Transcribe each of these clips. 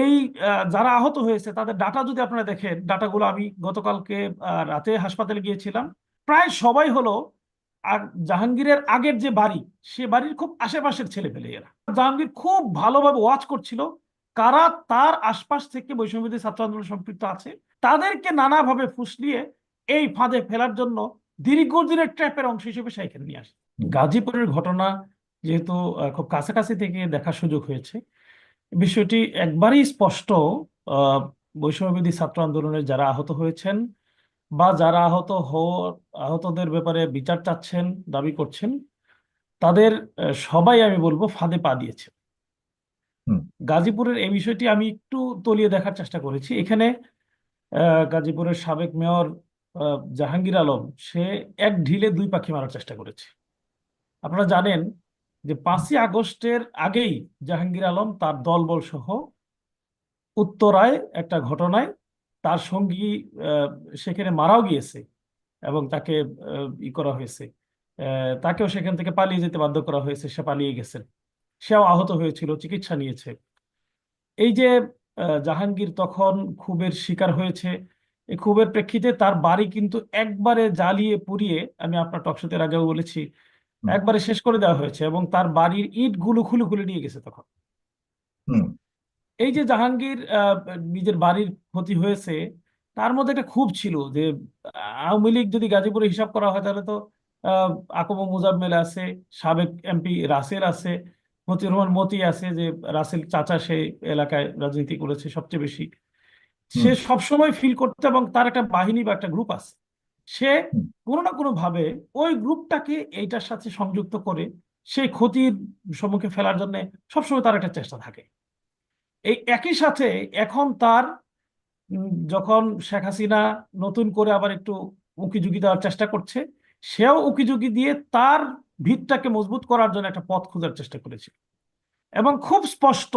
এই যারা আহত হয়েছে, তাদের ডাটা যদি আপনারা দেখেন ডাটাগুলো আমি গতকালকে রাতে হাসপাতালে গিয়েছিলাম। প্রায় সবাই হলো, আর জাহাঙ্গীরের আগের যে বাড়ি, সে বাড়ির খুব আশেপাশের ছেলে পেলে এরা জাহাঙ্গীর খুব ভালোভাবে ওয়াচ করছিল, কারা তার আশপাশ থেকে বৈষম্যবিধি ছাত্র আন্দোলন সম্পৃক্ত আছে, তাদেরকে নানাভাবে ফুসলিয়ে এই ফাঁদে ফেলার জন্য দীর্ঘদিনের ট্র্যাপের অংশ হিসেবে সে এখানে নিয়ে আসে। গাজীপুরের ঘটনা যেহেতু খুব কাছাকাছি থেকে দেখার সুযোগ হয়েছে বিষয়টি একবারেই স্পষ্ট বৈষম্যবিধি ছাত্র আন্দোলনের যারা আহত হয়েছেন বা যারা আহত হওয়ার আহতদের ব্যাপারে বিচার চাচ্ছেন দাবি করছেন তাদের সবাই আমি বলব ফাঁদে পা দিয়েছে। গাজীপুরের এই বিষয়টি আমি একটু তলিয়ে দেখার চেষ্টা করেছি। এখানে গাজীপুরের সাবেক মেয়র জাহাঙ্গীর আলম সে এক ঢিলে দুই পাখি মারার চেষ্টা করেছে। আপনারা জানেন যে পাঁচই আগস্টের আগেই জাহাঙ্গীর আলম তার দলবল সহ উত্তরায় একটা ঘটনায় তার সঙ্গী সেখানে মারাও গিয়েছে এবং তাকে ই করা হয়েছে তাকেও সেখান থেকে পালিয়ে যেতে বাধ্য করা হয়েছে, সে পালিয়ে গেছেন সেও আহত হয়েছিল, চিকিৎসা নিয়েছে এই যে জাহাঙ্গীর তখন ক্ষোভের শিকার হয়েছে, এই ক্ষোভের প্রেক্ষিতে তার বাড়ি কিন্তু একবারে জ্বালিয়ে পুড়িয়ে, আমি আপনার টকশোতে আগেও বলেছি। একবারে শেষ করে দেওয়া হয়েছে এবং তার বাড়ির ইটগুলো খুলে খুলে নিয়ে গেছে তখন। এই যে জাহাঙ্গীর নিজের বাড়ির ক্ষতি হয়েছে তার মধ্যে একটা ক্ষোভ ছিল যে আওয়ামী লীগ যদি গাজীপুরে হিসাব করা হয় তাহলে তো আহ, আকম মোজাম্মেল আছে সাবেক এমপি রাসেল আছে মতি রহমান মতি আছে যে রাসেল চাচা সেই এলাকায় রাজনীতি করেছে সবচেয়ে বেশি। সে সবসময় ফিল করতে এবং তার একটা বাহিনী বা একটা গ্রুপ আছে। সে। কোনো না কোনো ভাবে ওই গ্রুপটাকে এইটার সাথে সংযুক্ত করে সেই ক্ষতির সম্মুখে ফেলার জন্য সবসময় তার একটা চেষ্টা থাকে এই একই সাথে এখন তার যখন শেখ হাসিনা নতুন করে আবার একটু উকিঝুঁকি দেওয়ার চেষ্টা করছে, সেও উকিঝুঁকি দিয়ে তার ভিতটাকে মজবুত করার জন্য একটা পথ খোঁজার চেষ্টা করেছিল এবং খুব স্পষ্ট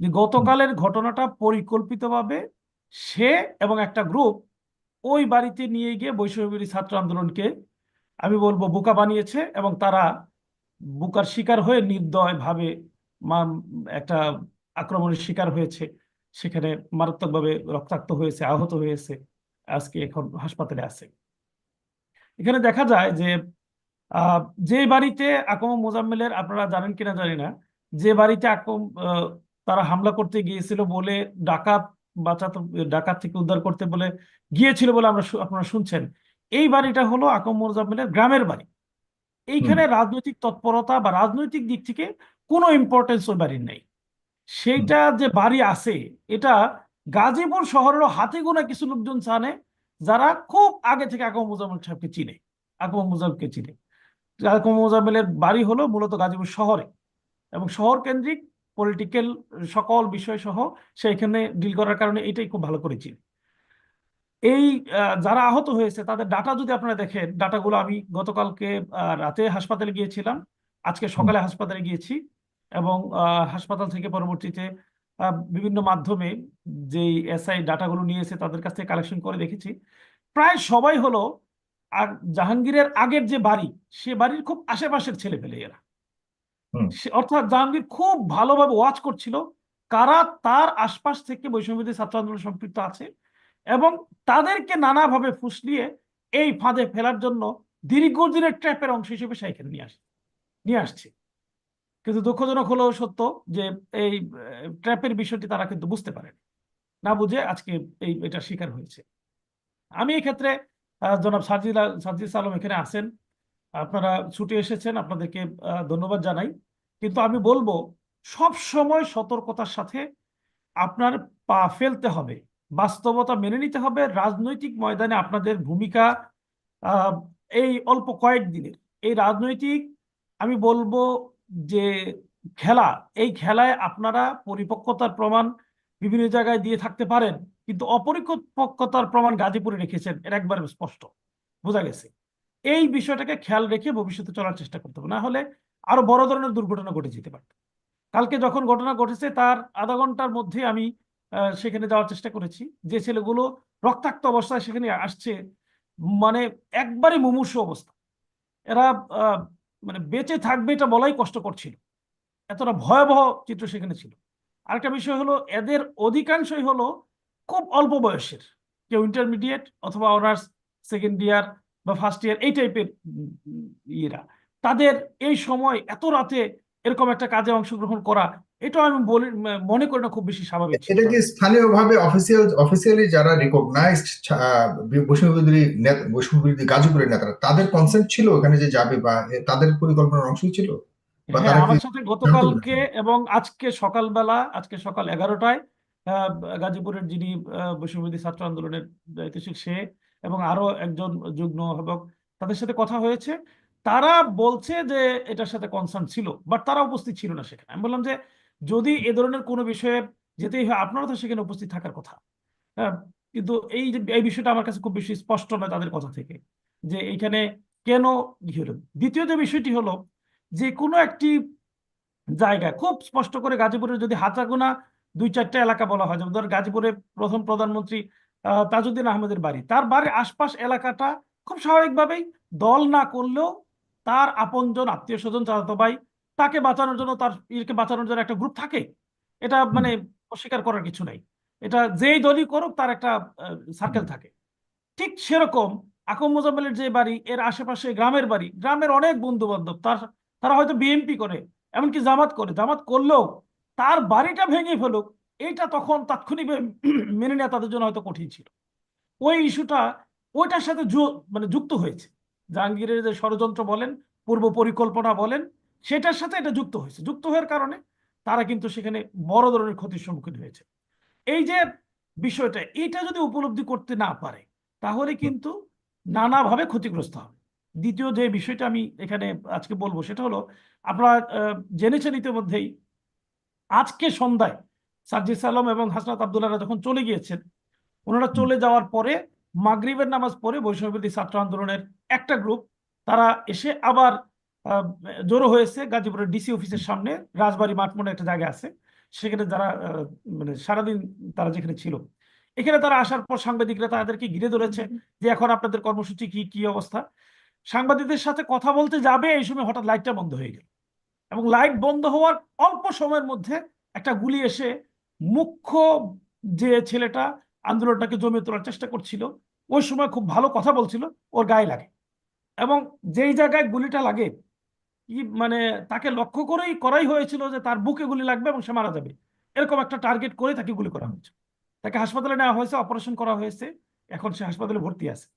যে গতকালের ঘটনাটা পরিকল্পিতভাবে সে এবং একটা গ্রুপ ওই বাড়িতে নিয়ে গিয়ে বৈষম্যবিরোধী ছাত্র আন্দোলনকে, আমি বলব, বোকা বানিয়েছে এবং তারা বোকার শিকার হয়ে নির্দয় ভাবে একটা আক্রমণের শিকার হয়েছে। সেখানে মারাত্মকভাবে রক্তাক্ত হয়েছে, আহত হয়েছে, আজকে এখন হাসপাতালে আছে। এখানে দেখা যায় যে যে বাড়িতে আকম মোজাম্মেলের, আপনারা জানেন কিনা জানি না, যে বাড়িতে আকম তারা হামলা করতে গিয়েছিল বলে ডাকাত বাঁচাতে ডাকাত থেকে উদ্ধার করতে বলে গিয়েছিল বলে আমরা আপনারা শুনছেন। এই বাড়িটা হলো আকম মোজাম্মেলের গ্রামের বাড়ি। এইখানে রাজনৈতিক তৎপরতা বা রাজনৈতিক দিক থেকে কোনো ইম্পর্টেন্স ওই বাড়ির নেই। সেইটা যে বাড়ি আছে এটা গাজীপুর শহরেরও হাতে গোনা কিছু লোকজন জানে যারা খুব আগে থেকে আকম মোজাম্মেল সাহেবকে চিনে। আকম মোজাম্মেলকে চিনে। আকম মোজাম্মেলের বাড়ি হলো মূলত গাজীপুর শহরে এবং শহর কেন্দ্রিক পলিটিক্যাল সকল বিষয় সহ সেইখানে ডিল করার কারণে এটাই খুব ভালো করে চিনি এই যারা আহত হয়েছে তাদের ডাটা যদি আপনারা দেখেন ডাটাগুলো আমি গতকালকে রাতে হাসপাতালে গিয়েছিলাম। আজকে সকালে হাসপাতালে গিয়েছি এবং হাসপাতাল থেকে পরবর্তীতে বিভিন্ন মাধ্যমে যেই এসআই ডাটাগুলো নিয়েছে তাদের কাছ থেকে কালেকশন করে দেখেছি। প্রায় সবাই হলো আর জাহাঙ্গীরের আগের যে বাড়ি সে বাড়ির খুব আশেপাশের ছেলে পেলে এরা অর্থাৎ জাহাঙ্গীর খুব ভালোভাবে ওয়াচ করছিল কারা তার আশপাশ থেকে বৈষম্যবিধি ছাত্র আন্দোলন সম্পৃক্ত আছে এবং তাদেরকে নানাভাবে ফুসলিয়ে এই ফাঁদে ফেলার জন্য দীর্ঘদিনের ট্র্যাপের অংশ হিসেবে সে এখানে নিয়ে আসে, নিয়ে আসছে। কিন্তু দুঃখজনক হলেও সত্য যে এই ট্র্যাপের বিষয়টি তারা কিন্তু বুঝতে পারেন। না বুঝে আজকে এই, এটা শিকার হয়েছে। আমি এক্ষেত্রে জনাব সাজিদ সাজিদ আলম এখানে আছেন। আপনারা ছুটে এসেছেন, আপনাদেরকে ধন্যবাদ জানাই। কিন্তু আমি বলব, সব সময় সতর্কতার সাথে আপনার পা ফেলতে হবে। বাস্তবতা মেনে নিতে হবে। রাজনৈতিক ময়দানে আপনাদের ভূমিকা এই অল্প কয়েক দিনের। এই রাজনৈতিক, আমি বলব যে খেলা, এই খেলায় আপনারা পরিপক্কতার প্রমাণ বিভিন্ন জায়গায় দিয়ে থাকতে পারেন। কিন্তু অপরিপক্কতার প্রমাণ গাজীপুরে রেখেছেন, এটা একবার স্পষ্ট। বোঝা গেছে? এই বিষয়টাকে খেয়াল রেখে ভবিষ্যতে চলার চেষ্টা করতে হবে। না হলে আরও বড় ধরনের দুর্ঘটনা ঘটে যেতে পারত কালকে যখন ঘটনা ঘটেছে, তার আধা ঘণ্টার মধ্যে আমি সেখানে যাওয়ার চেষ্টা করেছি। যে ছেলেগুলো রক্তাক্ত অবস্থায় সেখানে আসছে মানে একবারে মুমূর্ষু অবস্থা। এরা মানে বেঁচে থাকবে এটা বলাই কষ্টকর ছিল। এতটা ভয়াবহ চিত্র সেখানে ছিল। আরেকটা বিষয় হলো, এদের অধিকাংশই হলো খুব অল্প বয়সের। কেউ ইন্টারমিডিয়েট অথবা অনার্স সেকেন্ড ইয়ার বা ফার্স্ট ইয়ার এই টাইপের ইয়েরা। তাদের এই সময় এত রাতে এরকম একটা কাজে অংশগ্রহণ করা এটাও আমি বলি মনে করি না খুব বেশি স্বাভাবিক ছিল। এটা কি স্থানীয়ভাবে অফিসিয়াল অফিসিয়ালি যারা রিকগনাইজড বৈষম্য বিরোধী নেতা বৈষম্য বিরোধী গাজীপুরের নেতারা তাদের কনসেন্ট ছিল ওখানে যে যাবে বা তাদের পরিকল্পনার অংশই ছিল? হ্যাঁ আমার সাথে গতকালকে এবং আজকে সকালবেলা আজকে সকাল এগারোটায় গাজীপুরের যিনি বৈষম্যবিরোধী ছাত্র আন্দোলনের দায়িত্বশীল সে এবং আরও একজন যুগ্ম আহ্বায়ক তাদের সাথে কথা হয়েছে। তারা বলছে যে এটার সাথে কনসার্ন ছিল বাট তারা উপস্থিত ছিল না সেখানে। আমি বললাম যে, যদি এ ধরনের কোনো বিষয়ে যেতেই হয়, আপনারা তো সেখানে উপস্থিত থাকার কথা। হ্যাঁ কিন্তু এই যে, এই বিষয়টা আমার কাছে খুব বেশি স্পষ্ট নয় তাদের কথা থেকে, যে এইখানে কেন হলো। দ্বিতীয় যে বিষয়টি হলো, যে কোনো একটি জায়গায়, খুব স্পষ্ট করে গাজীপুরের যদি হাতাগোনা দুই চারটা এলাকা বলা হয়, যেমন ধর গাজীপুরে প্রথম প্রধানমন্ত্রী তাজউদ্দিন আহমেদের বাড়ি। তার বাড়ির আশপাশ এলাকাটা খুব স্বাভাবিকভাবেই দল না করলেও তার আপনজন আত্মীয় স্বজন চাচাতো ভাই তাকে বাঁচানোর জন্য তার ইয়েকে বাঁচানোর জন্য একটা গ্রুপ থাকে। এটা মানে অস্বীকার করার কিছু নাই। এটা যেই দলই করুক তার একটা সার্কেল থাকে। ঠিক সেরকম আকম মোজাম্মেলের যে বাড়ি এর আশেপাশে গ্রামের বাড়ি গ্রামের অনেক বন্ধু বান্ধব তার তারা হয়তো বিএনপি করে এমনকি জামাত করে। জামাত করলেও তার বাড়িটা ভেঙে ফেলুক এইটা তখন তাৎক্ষণিকভাবে মেনে নেওয়া তাদের জন্য হয়তো কঠিন ছিল। ওই ইস্যুটা, ওইটার সাথে মানে যুক্ত হয়েছে। জাহাঙ্গীরের যে ষড়যন্ত্র বলেন, পূর্ব পরিকল্পনা বলেন, সেটার সাথে এটা যুক্ত হয়েছে। যুক্ত হওয়ার কারণে তারা কিন্তু সেখানে বড় ধরনের ক্ষতির সম্মুখীন হয়েছে। এই যে বিষয়টা, এটা যদি উপলব্ধি করতে না পারে, তাহলে কিন্তু নানাভাবে ক্ষতিগ্রস্ত হবে। দ্বিতীয় যে বিষয়টা আমি এখানে আজকে বলব, সেটা হলো, আপনারা জেনেছেন ইতিমধ্যেই, আজকে সন্ধ্যায় সাজ্জিদ আলম এবং হাসনাত আবদুল্লাহরা যখন চলে গিয়েছেন, ওনারা চলে যাওয়ার পরে মাগরিবের নামাজ পড়ে বৈষম্যবিরোধী ছাত্র আন্দোলনের একটা গ্রুপ তারা এসে আবার জড়ো হয়েছে গাজীপুরের ডিসি অফিসের সামনে, রাজবাড়ি মাঠ মনে একটা জায়গা আছে, সেখানে যারা মানে সারাদিন তারা যেখানে ছিল। এখানে তারা আসার পর সাংবাদিকরা তাদেরকে ঘিরে ধরেছে যে এখন আপনাদের কর্মসূচি কি কি অবস্থা? সাংবাদিকদের সাথে কথা বলতে যাবে এই সময় হঠাৎ লাইটটা বন্ধ হয়ে গেল। এবং লাইট বন্ধ হওয়ার অল্প সময়ের মধ্যে একটা গুলি এসে মুখ্য যে ছেলেটা আন্দোলনটাকে জমিয়ে তোলার চেষ্টা করছিল, ওই সময় খুব ভালো কথা বলছিল, ওর গায়ে লাগে। এবং যেই জায়গায় গুলিটা লাগে মানে তাকে লক্ষ্য করেই করাই হয়েছিল যে তার বুকে গুলি লাগবে এবং সে মারা যাবে। এরকম একটা টার্গেট করে তাকে গুলি করা হয়েছে। তাকে হাসপাতালে নেওয়া হয়েছে, অপারেশন করা হয়েছে, এখন সে হাসপাতালে ভর্তি আছে।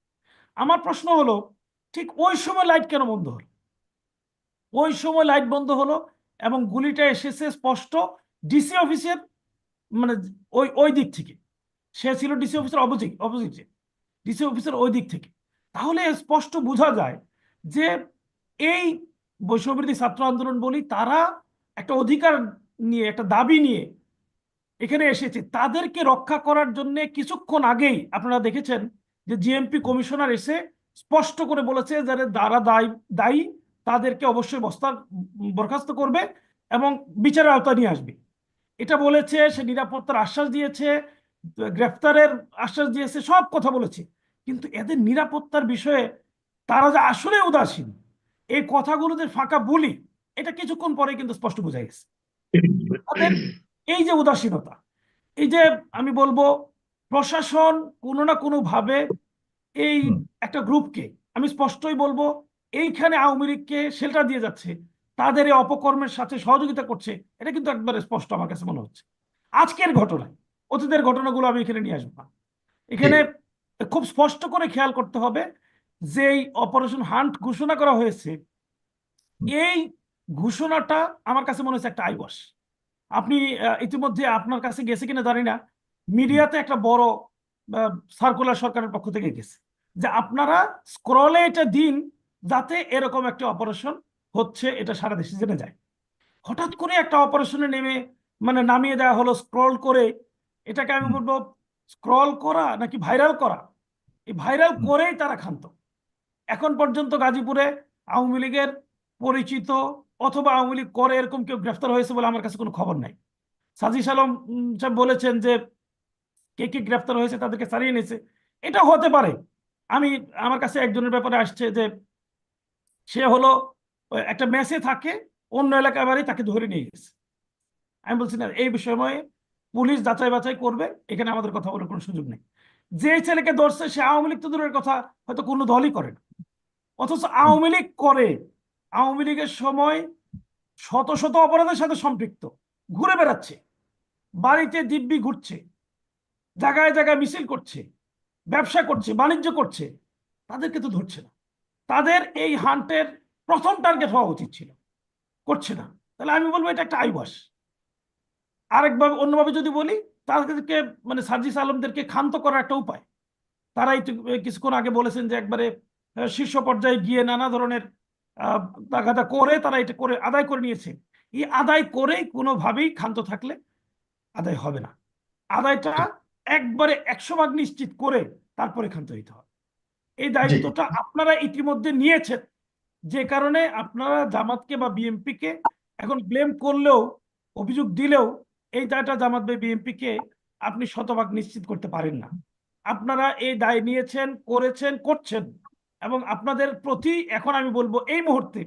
আমার প্রশ্ন হলো, ঠিক ওই সময় লাইট কেন বন্ধ হলো? ওই সময় লাইট বন্ধ হলো এবং গুলিটা এসেছে স্পষ্ট ডিসি অফিসের মানে ওই ওই দিক থেকে। সে ছিল ডিসি অফিসের অপোজিট অপোজিটে ডিসি অফিসের ওই দিক থেকে। তাহলে স্পষ্ট বোঝা যায় যে এই বৈষম্যবিরোধী ছাত্র আন্দোলন বলি তারা একটা অধিকার নিয়ে, একটা দাবি নিয়ে এখানে এসেছে। তাদেরকে রক্ষা করার জন্য কিছুক্ষণ আগেই আপনারা দেখেছেন যে জিএমপি কমিশনার এসে স্পষ্ট করে বলেছে যারা যারা দায়ী দায়ী তাদেরকে অবশ্যই বস্তা বরখাস্ত করবে এবং বিচারের আওতা নিয়ে আসবে। এটা বলেছে সে নিরাপত্তার আশ্বাস দিয়েছে গ্রেফতারের আশ্বাস দিয়েছে সব কথা বলেছে। কিন্তু এদের নিরাপত্তার বিষয়ে তারা যে আসলে উদাসীন এই কথাগুলো যে ফাঁকা বলি এটা কিছুক্ষণ পরে কিন্তু স্পষ্ট বোঝা গেছে। এই যে উদাসীনতা এই যে আমি বলব প্রশাসন কোনো না কোনো ভাবে এই একটা গ্রুপকে আমি স্পষ্টই বলব এইখানে আওয়ামী লীগকে শেল্টার দিয়ে যাচ্ছে। তাদের এই অপকর্মের সাথে সহযোগিতা করছে এটা কিন্তু একবারে স্পষ্ট আমার কাছে মনে হচ্ছে। আজকের ঘটনায় অতীতের ঘটনাগুলো আমি এখানে নিয়ে আসব না। এখানে খুব স্পষ্ট করে খেয়াল করতে হবে যে এই অপারেশন হান্ট ঘোষণা করা হয়েছে। এই ঘোষণাটা আমার কাছে মনে হচ্ছে একটা আইওয়াস আপনি ইতিমধ্যে আপনার কাছে গেছে কিনা জানি না। মিডিয়াতে একটা বড় সার্কুলার সরকারের পক্ষ থেকে গেছে। যে আপনারা স্ক্রলে এটা দিন যাতে এরকম একটা অপারেশন হচ্ছে এটা সারা দেশে জেনে যায়। হঠাৎ করে একটা অপারেশনে নেমে মানে নামিয়ে দেওয়া হলো স্ক্রল করে এটাকে আমি বলব স্ক্রল করা নাকি ভাইরাল করা? এই ভাইরাল করেই তারা খান্ত এখন পর্যন্ত গাজীপুরে আওয়ামী লীগের পরিচিত অথবা আওয়ামী লীগ করে এরকম কেউ গ্রেফতার হয়েছে বলে আমার কাছে কোনো খবর নাই। সাজিস আলম সাহেব বলেছেন যে কে কে গ্রেফতার হয়েছে তাদেরকে ছাড়িয়ে নিয়েছে এটা হতে পারে। আমি আমার কাছে একজনের ব্যাপারে আসছে যে সে হলো একটা মেসে থাকে, অন্য এলাকায় বাড়ি তাকে ধরে নিয়ে গেছে। আমি বলছি, না, এই বিষয়ে পুলিশ যাচাই বাছাই করবে, এখানে আমাদের কথা বলার কোনো সুযোগ নেই। যে ছেলেকে ধরছে, সে আওয়ামী লীগ তো দূরের কথা, হয়তো কোনো দলই করে না। অথচ আওয়ামী লীগ করে। আওয়ামী লীগের সময় শত শত অপরাধের সাথে সম্পৃক্ত, ঘুরে বেড়াচ্ছে, বাড়িতে দিব্যি ঘুরছে, জায়গায় জায়গায় মিছিল করছে, ব্যবসা করছে, বাণিজ্য করছে, তাদেরকে তো ধরছে না। তাদের এই হান্টের প্রথম টার্গেট হওয়া উচিত ছিল। করছে না। তাহলে আমি বলব এটা একটা আইবাস আরেকভাবে অন্যভাবে যদি বলি তাদেরকে মানে সার্জিস আলমদেরকে ক্ষান্ত করার একটা উপায়। তারা একটু কিছুক্ষণ আগে বলেছেন যে একবারে শীর্ষ পর্যায়ে গিয়ে নানা ধরনের তাগাদা করে তারা এটা করে আদায় করে নিয়েছে। এই আদায় করেই কোনোভাবেই ক্ষান্ত থাকলে আদায় হবে না। আদায়টা একবারে একশো ভাগ নিশ্চিত করে তারপরে ক্ষান্ত হইতে হবে। এই দায়িত্বটা আপনারা ইতিমধ্যে নিয়েছেন। যে কারণে আপনারা জামাতকে বা বিএনপিকে এখন ব্লেম করলেও, অভিযোগ দিলেও এই দায়টা জামাত বা বিএনপিকে আপনি শতভাগ নিশ্চিত করতে পারেন না। আপনারা এই দায় নিয়েছেন, করেছেন, করছেন এবং আপনাদের প্রতি এখন আমি বলব এই মুহূর্তে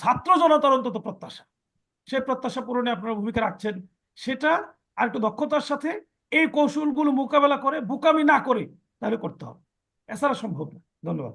ছাত্র জনতার অন্তত প্রত্যাশা। সে প্রত্যাশা পূরণে আপনারা ভূমিকা রাখছেন। সেটা আর একটু দক্ষতার সাথে এই কৌশলগুলো মোকাবেলা করে, বোকামি না করে তাহলে করতে হবে। এছাড়া সম্ভব না। ধন্যবাদ।